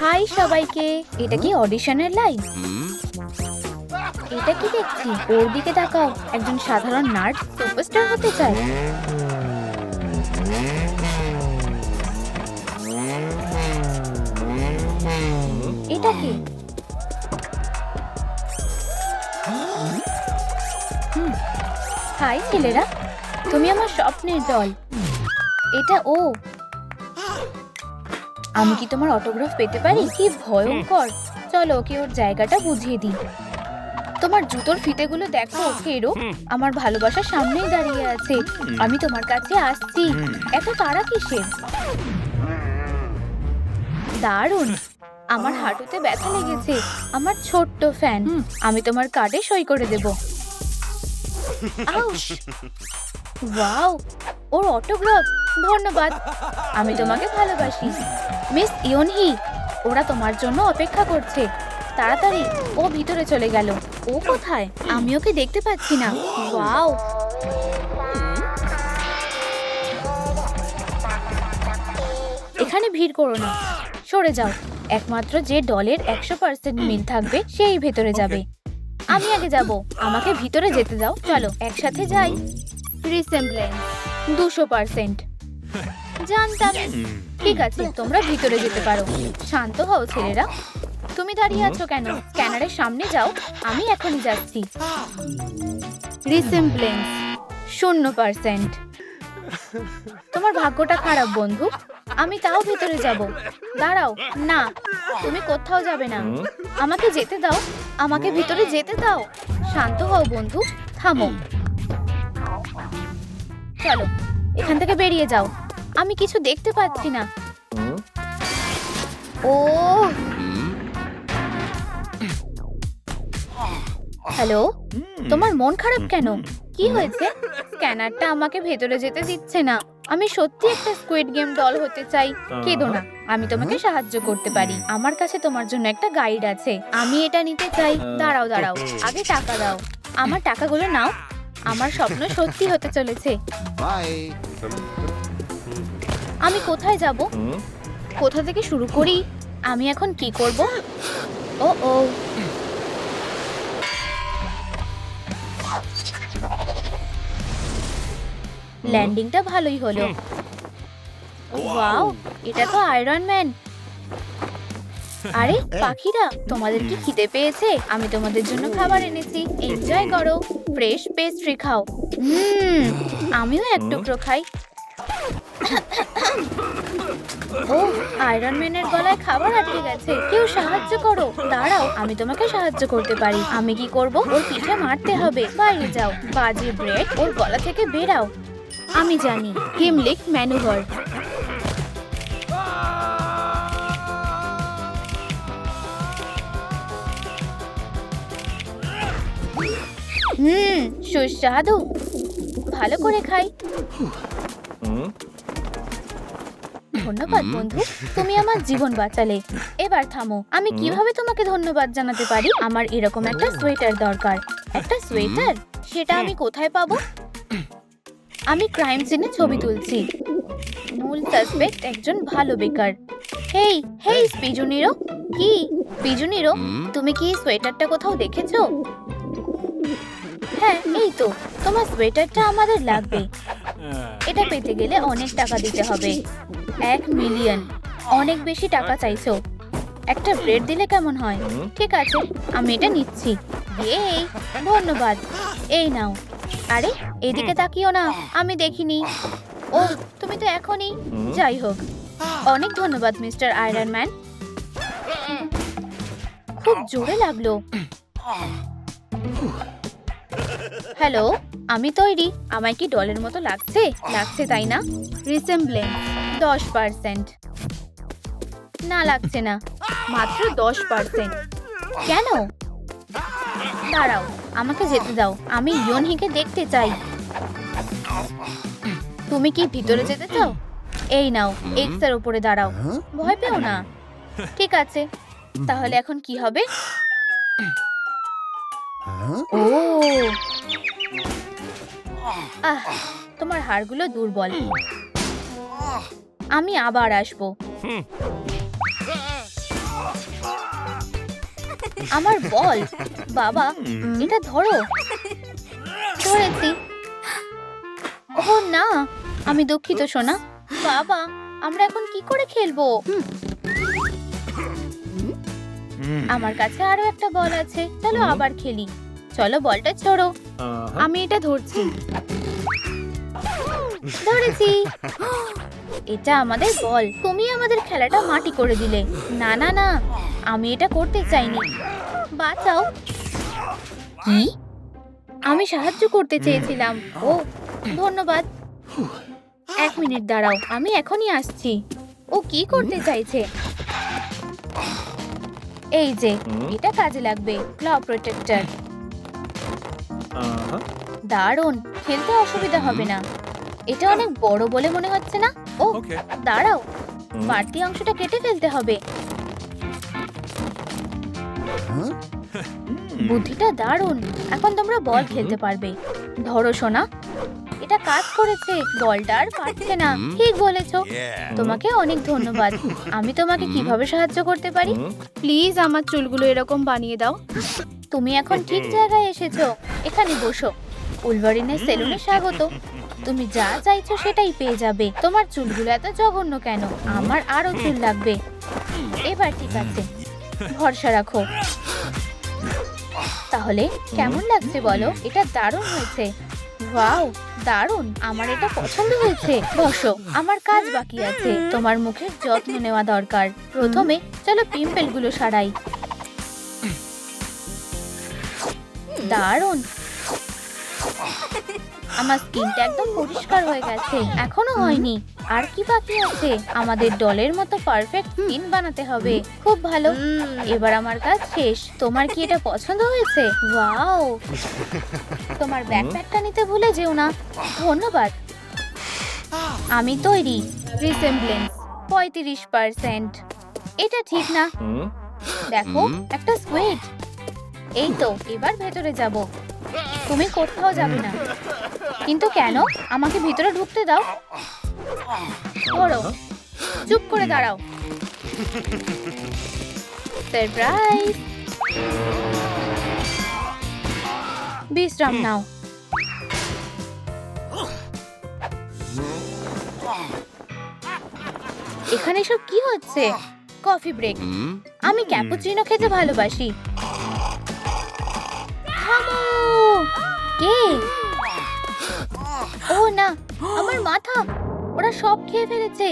High সবাইকে। এটা কি অডিশনের লাইন এটা কি দেখছি? ওর দিকে তাকাও। একজন সাধারণ নার্স সুপারস্টার হতে চায়। এটা কি। হাই ছেলেরা। তুমি আমার স্বপ্নের দল এটা ও। আমি কি তোমার অটোগ্রাফ পেতে পারি? কি ভয়ঙ্কর। চলো ওকে ওর জায়গাটা বুঝিয়ে দিই। তোমার জুতোর ফিতেগুলো দেখো ফেরো আমার ভালোবাসা সামনেই দাঁড়িয়ে আছে। আমি তোমার কাছে আসছি। এত তারা কিসের? দারুণ। আমার হাঁটুতে ব্যথা লেগেছে। আমার ছোট্ট ফ্যান আমি তোমার কার্ডে সই করে দেব। ওয়াও! ওর অটোগ্রাফ ধন্যবাদ। আমি তোমাকে ভালোবাসি। মিস ইয়নহি ওরা তোমার জন্য অপেক্ষা করছে। তাড়াতাড়ি ও ভিতরে চলে গেল। ও কোথায়? আমি ওকে দেখতে পাচ্ছি না। ওয়াও। এখানে ভিড় করো না। সরে যাও। একমাত্র যে দলের একশো পার্সেন্ট মিল থাকবে সেই ভেতরে যাবে। আমি আগে যাব। আমাকে ভিতরে যেতে দাও। চলো একসাথে যাই। রিসেম্বলেন্স দুশো পার্সেন্ট। জানতাম। ঠিক আছে তোমরা ভিতরে যেতে পারো। শান্ত হও ছেলেরা। তুমি দাঁড়িয়ে আছো কেন? স্ক্যানারের সামনে যাও আমি এখনই যাচ্ছি। রিসেম্বলেন্স শূন্য পার্সেন্ট তোমার ভাগ্যটা খারাপ বন্ধু। আমি তাও ভেতরে যাব। দাঁড়াও না তুমি কোথাও যাবে না। আমাকে যেতে দাও আমাকে ভিতরে যেতে দাও। শান্ত হও বন্ধু থামো। চলো এখান থেকে বেরিয়ে যাও। আমি কিছু দেখতে পাচ্ছি না। ও। হ্যালো? তোমার মন খারাপ কেন? কি হয়েছে? স্ক্যানারটা আমাকে ভেতরে যেতে দিচ্ছে না। আমি সত্যি একটা স্কুইড গেম দল হতে চাই। কেঁদো না। আমি তোমাকে সাহায্য করতে পারি। আমার কাছে তোমার জন্য একটা গাইড আছে। আমি এটা নিতে চাই। দাঁড়াও দাঁড়াও। আগে টাকা দাও। আমার টাকাগুলো নাও। আমার স্বপ্ন সত্যি হতে চলেছে। Bye. আমি কোথায় যাব? কোথা থেকে শুরু করি? আমি এখন কি করব? ও ও। ল্যান্ডিংটা ভালোই হলো। ওয়াও এটা তো আয়রন ম্যান আরে পাখিরা তোমাদের কি খিদে পেয়েছে? আমি তোমাদের জন্য খাবার এনেছি। এনজয় করো। ফ্রেশ পেস্ট্রি খাও। হুম আমিও এক টুকরো খাই। ও আয়রন ম্যানের গলায় খাবার আটকে গেছে। কেউ সাহায্য করো। দাঁড়াও, আমি তোমাকে সাহায্য করতে পারি। আমি কি করব? ওর পিঠে মারতে হবে। বাইরে যাও। বাজে, ব্রেড, ওর গলা থেকে বেরাও। আমি জানি। হিমলিক, ম্যানুভার। হুম, সুস্বাদু। ভালো করে খাই। ধন্যবাদ বন্ধু। তুমি আমার জীবন বাঁচালে। এবার থামো। আমি কীভাবে তোমাকে ধন্যবাদ জানাতে পারি? আমার এরকম একটা সোয়েটার দরকার। একটা সোয়েটার? সেটা আমি কোথায় পাবো? আমি ক্রাইম সিনে ছবি তুলছি। মূল সাসপেক্ট একজন ভালো বেকার। হেই হেই পিজুনিরো কি? পিজুনিরো তুমি কি সোয়েটারটা কোথাও দেখেছ? হ্যাঁ এই তো। তোমার সোয়েটারটা আমাদের লাগবে। এটা পেতে গেলে অনেক টাকা দিতে হবে। এক মিলিয়ন। অনেক বেশি টাকা চাইছো। একটা ব্রেড দিলে কেমন হয়? ঠিক আছে আমি এটা নিচ্ছি। এই ধন্যবাদ। এই নাও। আরে এদিকে তাকিও না আমি দেখিনি। ও তুমি তো এখনই। যাই হোক অনেক ধন্যবাদ মিস্টার আয়রন ম্যান। খুব জোরে লাগল। হ্যালো আমি তৈরি। আমায় কি ডলের মতো লাগছে? লাগছে তাই না? রিসেম্বলেন্স দশ পার্সেন্ট। না, লাগছে না। মাত্র দশ পার্সেন্ট। কেন? দাঁড়াও, আমাকে যেতে দাও। আমি ইয়নহিকে দেখতে চাই। তুমি কি ভিতরে যেতে চাও? এই নাও এক্সের উপরে দাঁড়াও। ভয় পেও না। ঠিক আছে, তাহলে এখন কি হবে? ও। আহ, তোমার হাড়গুলো দুর্বল। আমি আবার আসব। আমার বল বাবা এটা ধরো। ধরেছি ও না আমি দুঃখিত সোনা। বাবা আমরা এখন কি করে খেলব? আমার কাছে আরও একটা বল আছে চলো আবার খেলি। চলো বলটা ছোড়ো. আমি এটা ধরছি। ধরেছি। এটা আমাদের বল। তুমি আমাদের খেলাটা মাটি করে দিলে। না না না আমি এটা করতে চাইনি। বাঁচাও। কি? আমি সাহায্য করতে চেয়েছিলাম। ও ধন্যবাদ। এক মিনিট দাঁড়াও আমি এখনই আসছি। ও কি করতে চাইছে? এই যে এটা কাজে লাগবে ক্ল প্রোটেক্টর. দারুণ খেলতে অসুবিধা হবে না। এটা অনেক বড় বলে মনে হচ্ছে না? ও. দাঁড়াও। বাড়তি অংশটা কেটে ফেলতে হবে। বুদ্ধিটা দারুণ। এখন তোমরা বল খেলতে পারবে। ধরো সোনা এটা কাজ করেছে। বলটা আর পারছে না। ঠিক বলেছ। তোমাকে অনেক ধন্যবাদ। আমি তোমাকে কীভাবে সাহায্য করতে পারি? প্লিজ আমার চুলগুলো এরকম বানিয়ে দাও। তুমি এখন ঠিক জায়গায় এসেছ। এখানে বসো। উলভারিনের সেলুনে স্বাগত। তুমি যা চাইছো সেটাই পেয়ে যাবে। তোমার চুলগুলো এত জঘন্য কেন? আমার আরও চুল লাগবে। এবার ঠিক আছে। ভরসা রাখো। তাহলে কেমন লাগছে বলো? এটা দারুণ হয়েছে। ওয়াও, দারুণ। আমার এটা পছন্দ হয়েছে। বসো, আমার কাজ বাকি আছে। তোমার মুখের যত্ন নেওয়া দরকার। প্রথমে চলো পিম্পলগুলো সারাই। দারুণ। আমার স্কিনটা একদম পরিষ্কার হয়ে গেছে এখনও হয়নি। আর কি বাকি আছে? আমাদের ডলের মতো পারফেক্ট স্কিন বানাতে হবে। খুব ভালো। এবার আমার কাজ শেষ। তোমার কি এটা পছন্দ হয়েছে? ওয়াও! তোমার ব্যাকপ্যাকটা নিতে ভুলে যেও না। ধন্যবাদ। আমি তৈরি রিসেমব্লেন্স পঁয়ত্রিশ পার্সেন্ট এটা ঠিক না। দেখো একটা সুইট এই তো এবার ভেতরে যাব। তুমি কোথাও যাবে না। কিন্তু কেন? আমাকে ভিতরে ঢুকতে দাও। ধরো। চুপ করে দাঁড়াও। সারপ্রাইজ বিশ্রাম নাও। এখানে সব কি হচ্ছে? কফি ব্রেক আমি ক্যাপুচিনো খেতে ভালোবাসি। কে? ও না আমার মাথা। ওরা সব খেয়ে ফেলেছে।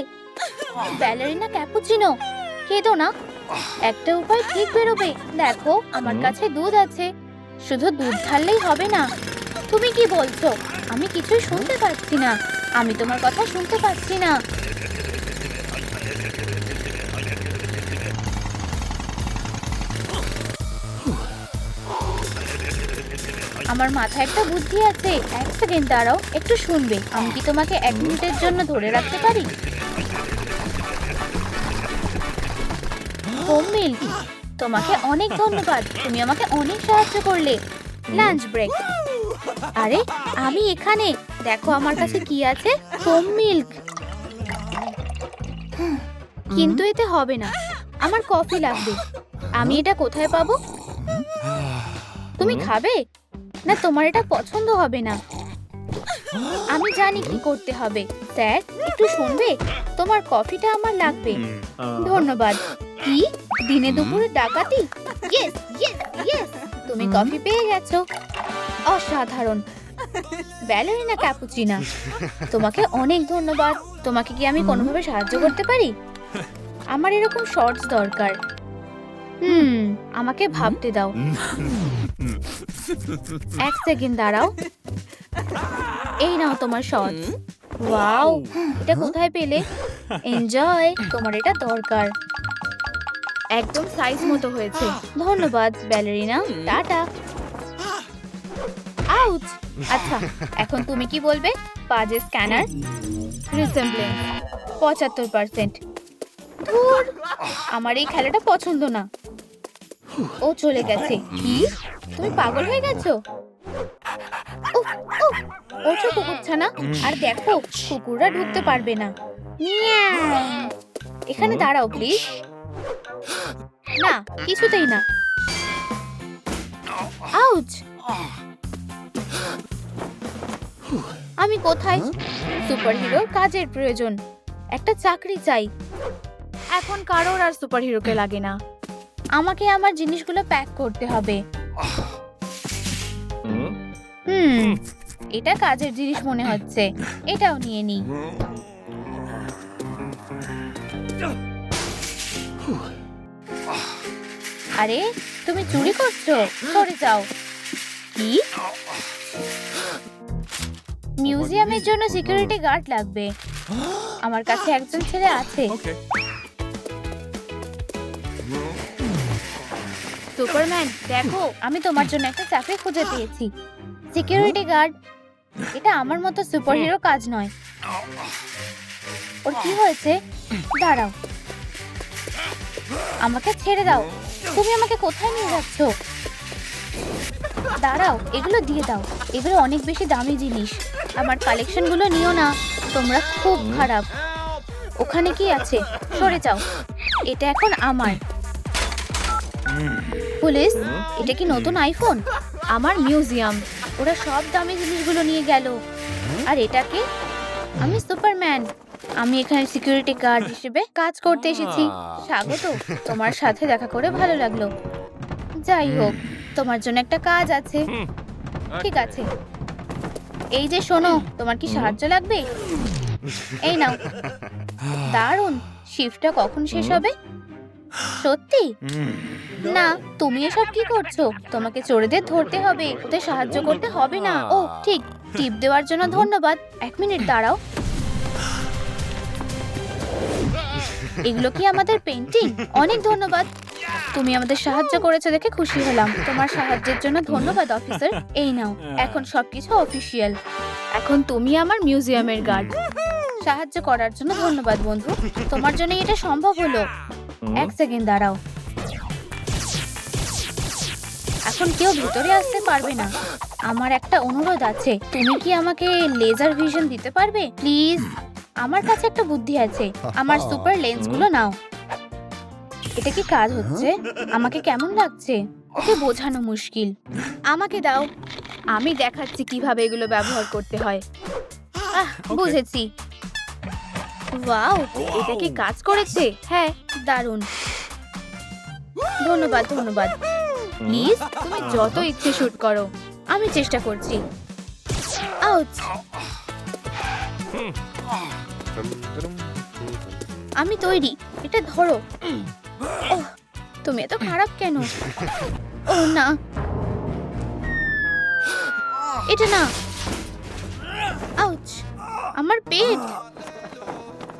Ballerina cappuccino. কেঁদো না। একটা উপায় ঠিক বেরোবে। দেখো আমার কাছে দুধ আছে। শুধু দুধ ঢাললেই হবে না। তুমি কি বলছো? আমি কিছুই শুনতে পাচ্ছি না। আমি তোমার কথা শুনতে পাচ্ছি না। আমার মাথায় একটা বুদ্ধি আছে। এক সেকেন্ড দাঁড়াও, একটু শুনবে। আমি কি তোমাকে এক মিনিটের জন্য ধরে রাখতে পারি? হোম মিল্ক, তোমাকে অনেক ধন্যবাদ। তুমি আমাকে অনেক সাহায্য করলে। Lunch break. আরে, আমি এখানে। দেখো আমার কাছে কি আছে। Home milk. কিন্তু এতে হবে না। আমার কফি লাগবে। আমি এটা কোথায় পাবো? তুমি খাবে? না তোমার এটা পছন্দ হবে না। আমি জানি কি করতে হবে। স্যার একটু শুনবে? তোমার কফিটা আমার লাগবে. ধন্যবাদ। কি? দিনে দুপুরে ডাকাতি? ইয়েস ইয়েস ইয়েস তুমি কফি পেয়ে গেছো। অসাধারণ। Ballerina cappuccino. তোমাকে অনেক ধন্যবাদ। তোমাকে কি আমি কোনোভাবে সাহায্য করতে পারি? আমার এরকম শর্টস দরকার। হুম আমাকে ভাবতে দাও। এক সেকেন্ড দাঁড়াও। এই নাও তোমার শর্টস ওয়াও এটা কোথায় পেলে? এনজয় তোমার এটা দরকার। একদম সাইজ মতো হয়েছে। ধন্যবাদ ব্যালেরিনা টাটা। আউচ আচ্ছা এখন তুমি কি বলবে? পাজে স্ক্যানার? রিসেম্বলেন্স পঁচাত্তর পার্সেন্ট আমার এই খেলাটা পছন্দ না। ও চলে গেছে। কি? তুমি পাগল হয়ে গেছো? ওঠো কুকুরছানা আর দেখো, কুকুররা ঢুকতে পারবে না। এখানে দাঁড়াও প্লিজ না, কিছুতেই না। আউচ। আমি কোথায়? সুপারহিরোর কাজের প্রয়োজন। একটা চাকরি চাই। এখন কারোর আর সুপারহিরোকে লাগে না। আমাকে আমার জিনিসগুলো প্যাক করতে হবে। হুম? এটা কাজের জিনিস মনে হচ্ছে। এটাও নিয়ে নি আরে তুমি চুরি করছ? সরে যাও। কি? মিউজিয়ামের জন্য সিকিউরিটি গার্ড লাগবে। আমার কাছে একজন ছেলে আছে। সুপারম্যান, দেখো, আমি তোমার জন্য একটা চাকরি খুঁজে পেয়েছি। সিকিউরিটি গার্ড এটা আমার মতো সুপারহিরো কাজ নয়। ওর কি হয়েছে? দাঁড়াও। আমাকে ছেড়ে দাও। তুমি আমাকে কোথায় নিয়ে যাচ্ছ? দাঁড়াও, এগুলো দিয়ে দাও। এগুলো অনেক বেশি দামি জিনিস। আমার কালেকশনগুলো নিও না। তোমরা খুব খারাপ। ওখানে কি আছে? সরে যাও। এটা এখন আমার। পুলিশ এটা কি নতুন আইফোন? আমার মিউজিয়াম। ওরা সব দামি জিনিসগুলো নিয়ে গেল। আর এটা কি? আমি সুপারম্যান। আমি এখানে সিকিউরিটি গার্ড হিসেবে কাজ করতে এসেছি। স্বাগত। তোমার সাথে দেখা করে ভালো লাগল। যাই হোক তোমার জন্য একটা কাজ আছে। ঠিক আছে। এই যে শোনো তোমার কি সাহায্য লাগবে? এই নাও। দারুণ। শিফটটা কখন শেষ হবে? সত্যি? না তুমি এসব কি করছ? তোমাকে চোরেদের ধরতে হবে ওদের সাহায্য করতে হবে না। ও ঠিক টিপ দেওয়ার জন্য ধন্যবাদ। এক মিনিট দাঁড়াও। এগুলো কি আমাদের পেন্টিং অনেক ধন্যবাদ। তুমি আমাদের সাহায্য করেছ দেখে খুশি হলাম। তোমার সাহায্যের জন্য ধন্যবাদ অফিসার। এই নাও এখন সবকিছু অফিসিয়াল এখন তুমি আমার মিউজিয়ামের গার্ড সাহায্য করার জন্য ধন্যবাদ বন্ধু। তোমার জন্য এটা সম্ভব হলো। এক সেকেন্ড দাঁড়াও। এখন কেউ ভিতরে আসতে পারবে না। আমার একটা অনুরোধ আছে। তুমি কি আমাকে লেজার ভিশন দিতে পারবে? প্লিজ আমার কাছে একটা বুদ্ধি আছে। আমার সুপার লেন্সগুলো নাও। এটা কি কাজ হচ্ছে? আমাকে কেমন লাগছে? ওকে বোঝানো মুশকিল। আমাকে দাও। আমি দেখাচ্ছি কীভাবে এগুলো ব্যবহার করতে হয়। আহ বুঝেছি। ওয়াও, এটা কি কাজ করেছে? হ্যাঁ দারুণ। ধন্যবাদ ধন্যবাদ। প্লিজ, তুমি যত ইচ্ছে শুট করো। আমি চেষ্টা করছি। আউচ। আমি তৈরি, এটা ধরো। তুমি এত খারাপ কেন? ও না। এটা না। আউচ, আমার পেট।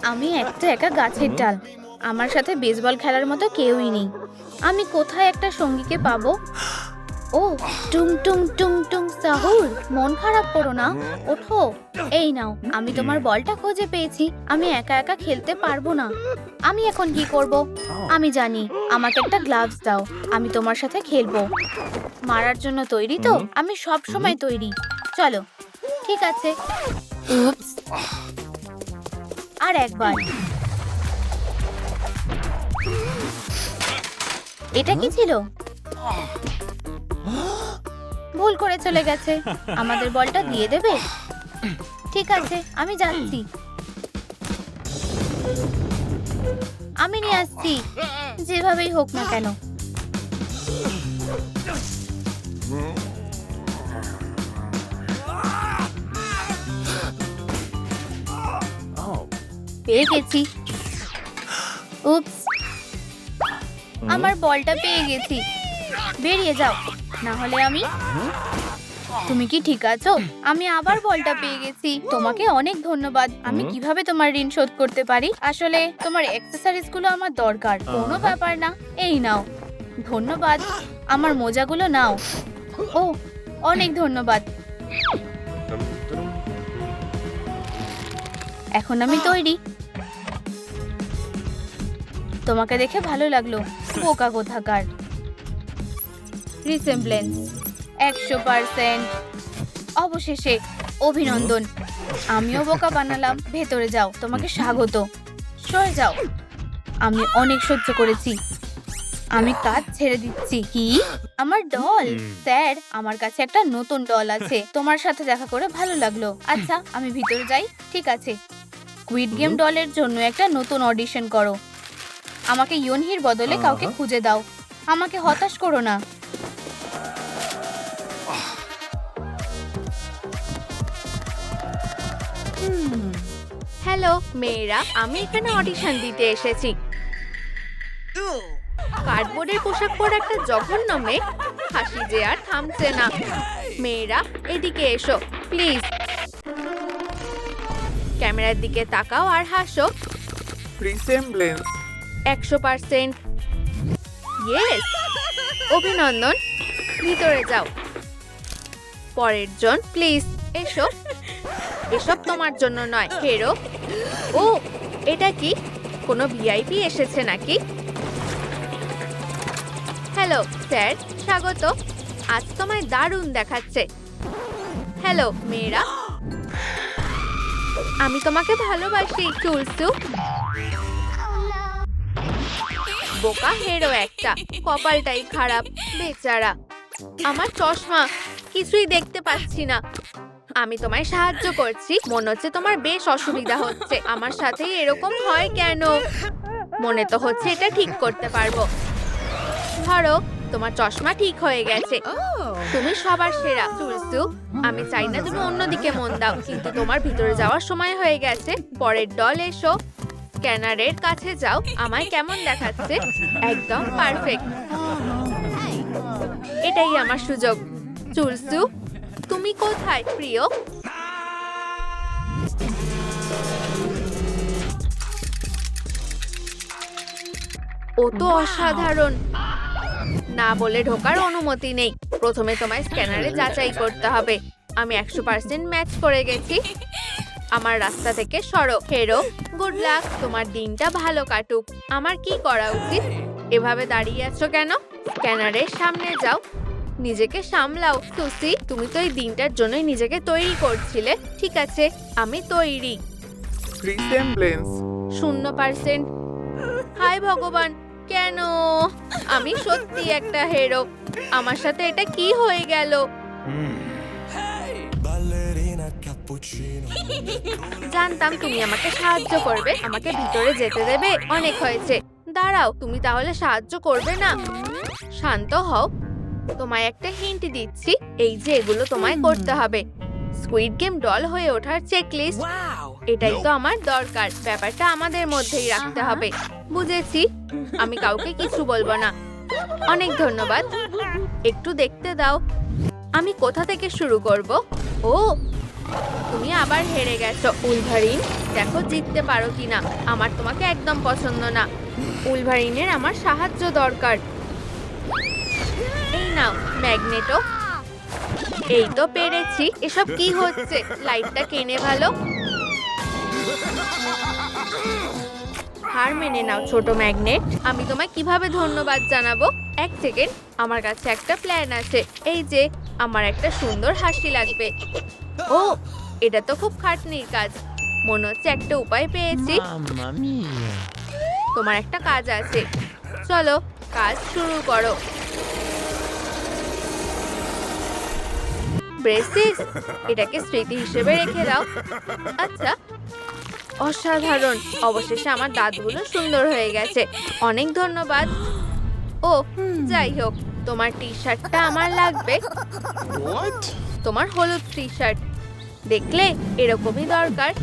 আমি একটা একা গাছের ডাল। আমার সাথে বেসবল খেলার মতো কেউই নেই। আমি কোথায় একটা সঙ্গীকে পাবো? ও, টুং টুং টুং টুং, সাহুর, মন খারাপ করো না। ওঠো, এই নাও, আমি তোমার বলটা খুঁজে পেয়েছি। আমি একা একা খেলতে পারব না। আমি এখন কি করব? আমি জানি, আমাকে একটা গ্লাভস দাও। আমি তোমার সাথে খেলব। মারার জন্য তৈরি তো? আমি সব সময় তৈরি। চলো, ঠিক আছে। আর একবার। এটা কি ছিল? ভুল করে চলে গেছে। আমাদের বলটা দিয়ে দেবে? ঠিক আছে, আমি যাচ্ছি। আমি নিয়ে আসছি। যেভাবেই হোক না কেন। পেয়ে গেছি। উপস আমার বলটা পেয়ে গেছি। বেরিয়ে যাও না হলে আমি তুমি কি ঠিক আছো? আমি আবার বলটা পেয়ে গেছি। তোমাকে অনেক ধন্যবাদ। আমি কীভাবে তোমার ঋণ শোধ করতে পারি? আসলে তোমার অ্যাক্সেসরিজগুলো আমার দরকার। কোনো ব্যাপার না। এই নাও। ধন্যবাদ। আমার মোজাগুলো নাও। ও অনেক ধন্যবাদ। এখন আমি তৈরি। তোমাকে দেখে ভালো লাগল। বোকা কোথাকার। রিসেমব্লেন্স একশো পার্সেন্ট অবশেষে অভিনন্দন। আমিও বোকা বানালাম। ভেতরে যাও তোমাকে স্বাগত। সরে যাও। আমি অনেক সহ্য করেছি। আমি কাজ ছেড়ে দিচ্ছি। কি? আমার ডল স্যার আমার কাছে একটা নতুন ডল আছে। তোমার সাথে দেখা করে ভালো লাগল। আচ্ছা আমি ভিতরে যাই। ঠিক আছে। Kwid game. ডলের জন্য একটা নতুন অডিশন করো। আমাকে ইয়নহির বদলে কাউকে খুঁজে দাও। আমাকে হতাশ করো না। হ্যালো মেয়েরা আমি এখানে অডিশন দিতে এসেছি। কার্ডবোর্ডের পোশাক পরা একটা জঘন্য মেয়ে। হাসি যে আর থামছে না। মেয়েরা এদিকে এসো প্লিজ। ক্যামেরার দিকে তাকাও আর হাসো। রিসেমব্লেন্স একশো পার্সেন্ট। ইয়েস অভিনন্দন। ভিতরে যাও। পরের জন প্লিজ এসো। এসব তোমার জন্য নয় হেরো ও, এটা কি? কোনো ভিআইপি এসেছে নাকি? হ্যালো স্যার, স্বাগত। আজ তোমায় দারুণ দেখাচ্ছে। হ্যালো মেয়েরা। আমি তোমাকে ভালোবাসি, চুলসু। বোকা হেরো একটা। কপালটাই খারাপ, বেচারা। আমার চশমা, কিছুই দেখতে পাচ্ছি না। আমি তোমায় সাহায্য করছি। মনে হচ্ছে তোমার বেশ অসুবিধা হচ্ছে। আমার সাথেই এরকম হয় কেন? মনে তো হচ্ছে এটা ঠিক করতে পারব। ধরো, তোমার চশমা ঠিক হয়ে গেছে। তুমি সবার সেরা। চুলসু, আমি চাই না তুমি অন্যদিকে মন দাও। কিন্তু তোমার ভিতরে যাওয়ার সময় হয়ে গেছে। পরের দল এসো। স্ক্যানারের কাছে যাও আমায় কেমন দেখাচ্ছে? একদম পারফেক্ট। এটাই আমার সুযোগ। চুলসু তুমি কোথায় প্রিয়? ও তো অসাধারণ। না বলে ঢোকার অনুমতি নেই। প্রথমে তোমায় স্ক্যানারে যাচাই করতে হবে। আমি একশো পার্সেন্ট ম্যাচ করে গেছি। আমার রাস্তা থেকে সরো হেরো গুড লাক তোমার দিনটা ভালো কাটুক। আমার কি করা উচিত? এভাবে দাঁড়িয়ে আছো কেন? স্ক্যানারের সামনে যাও। নিজেকে সামলাও। সুসি তুমি তো এই দিনটার জন্যই নিজেকে তৈরি করছিলে। ঠিক আছে আমি তৈরি। রিসেমব্লেন্স শূন্য পার্সেন্ট হায় ভগবান কেন? আমি সত্যি একটা হেরো আমার সাথে এটা কি হয়ে গেল. জানতাম তুমি আমাকে সাহায্য করবে আমাকে ভিতরে যেতে দেবে অনেক হয়েছে। দাঁড়াও তুমি তাহলে সাহায্য করবে না। শান্ত হও। তোমায় একটা হিন্ট দিচ্ছি এই যে এগুলো তোমায় করতে হবে। স্কুইড গেম ডল হয়ে ওঠার চেকলিস্ট এটাই তো আমার দরকার ব্যাপারটা আমাদের মধ্যেই রাখতে হবে। বুঝেছি আমি কাউকে কিছু বলব না। অনেক ধন্যবাদ। একটু দেখতে দাও। আমি কোথা থেকে শুরু করব? ও তুমি আবার হেরে গেছো, উলভারিন। দেখো জিততে পারো কিনা। আমার তোমাকে একদম পছন্দ না। উলভারিনের আমার সাহায্য দরকার। এই নাও, ম্যাগনেটো। এই তো পেরেছি। এসব কি হচ্ছে? লাইটটা কেনে ভালো? হার মেনে নাও, ছোট ম্যাগনেট। আমি তোমায় কীভাবে ধন্যবাদ জানাব? এক সেকেন্ড, আমার কাছে একটা প্ল্যান আছে। এই যে, আমার একটা সুন্দর হাসি লাগবে। ও এটা তো খুব খাটনির কাজ। মনে হচ্ছে একটা উপায় পেয়েছি। তোমার একটা কাজ আছে। চলো কাজ শুরু করো। ব্রেসিস এটাকে স্মৃতি হিসেবে রেখে দাও। আচ্ছা অসাধারণ। অবশেষে আমার দাঁতগুলো সুন্দর হয়ে গেছে। অনেক ধন্যবাদ। ও যাই হোক তোমার টি শার্টটা আমার লাগবে। তোমার হলুদ টি শার্ট দেখলে এরকমই দরকার।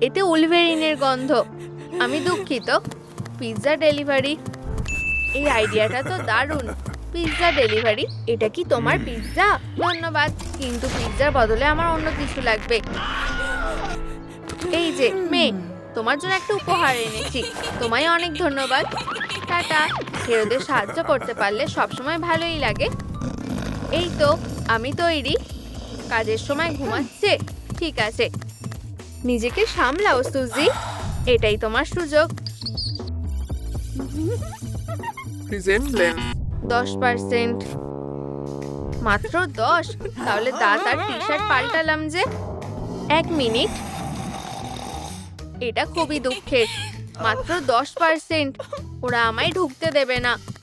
এতে উলভেরিনের গন্ধ। আমি দুঃখিত। Pizza delivery. এই আইডিয়াটা তো দারুণ। পিৎজা ডেলিভারি, এটা কি তোমার পিৎজা? ধন্যবাদ, কিন্তু পিৎজার বদলে আমার অন্য কিছু লাগবে। এই যে, মেয়ে, তোমার জন্য একটা উপহার এনেছি। তোমায় অনেক ধন্যবাদ। টাটা। হেরোদের সাহায্য করতে পারলে সবসময় ভালোই লাগে। এই তো, আমি তৈরি। কাজের সময় ঘুমাচ্ছে। ঠিক আছে। নিজেকে সামলাও সুজি। এটাই তোমার সুযোগ। দশ পার্সেন্ট মাত্র দশ। তাহলে দাঁত আর টি শার্ট পাল্টালাম যে। এক মিনিট। এটা খুবই দুঃখের। মাত্র দশ পার্সেন্ট ওরা আমায় ঢুকতে দেবে না।